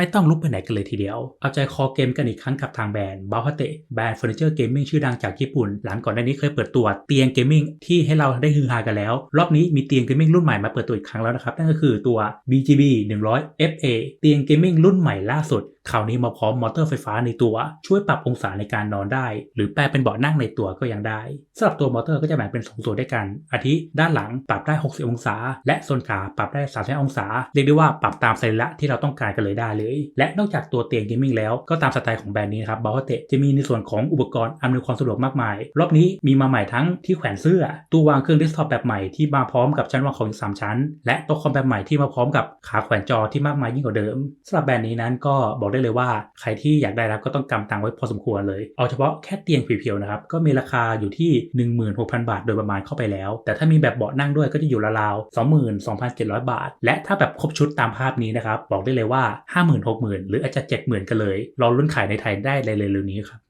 ไม่ต้องลุกไปไหนกันเลยทีเดียว เอาใจคอเกมกันอีกครั้งกับทางแบรนด์บา h เตแบรนด์เฟอร์นิเจอร์เกมมิ่งชื่อดังจากญี่ปุ่น หลังก่อนหน้านี้เคยเปิดตัวเตียงเกมมิ่งที่ให้เราได้ฮือฮากันแล้ว รอบนี้มีเตียงเกมมิ่งรุ่นใหม่มาเปิดตัวอีกครั้งแล้วนะครับนั่นก็คือตัว BGB 100 FA เตียงเกมมิ่งรุ่นใหม่ล่าสุด คราวนี้มาพร้อมมอเตอร์ไฟฟ้าในตัว ช่วยปรับองศาในการนอนได้ หรือแปลเป็นเบาะนั่งในตัวก็ยังได้สำหรับตัวมอเตอร์ก็จะแบ่งเป็น 2 ส่วนด้วยกัน อาทิด้านหลังปรับได้ 60 องศา และส่วนขาปรับได้35องศา เรียกได้ว่าปรับตามสรีระที่เราต้องการกันเลยได้เลย และนอกจากตัวเตียงเกมมิ่งแล้วก็ตามสไตล์ของแบรนด์นี้นะครับบา h เตจะมีในส่วนของอุปกรณ์อำนวยความสะดวกมากมาย รอบนี้มีมาใหม่ทั้งที่แขวนเสื้อ ตู้วางเครื่องเดสก์ท็อปแบบใหม่ที่มาพร้อมกับชั้นวางของอีกสามชั้น และโต๊ะคอมแบบใหม่ที่มาพร้อมกับขาแขวนจอที่มากมายยิ่งกว่าเดิมสำหรับแบรนด์นี้นั้นก็บอกได้เลยว่าใครที่อยากได้รับก็ต้องกำตังไว้พอสมควรเลย เอาเฉพาะแค่เตียงเพียวๆนะครับก็มีราคาอยู่ที่ 16,000 บาทโดยประมาณเข้าไปแล้ว แต่ถ้ามีแบบเบาะนั่งด้วยก็จะอยู่ราวๆ22,700 บาท และถ้าแบบครบชุดตามภาพนี้นะครับบอกได้เลยว่า 50,000 60,000 หรืออาจจะ 70,000 กันเลยรอรุ่นขายในไทยได้เลยเร็วๆนี้ครับ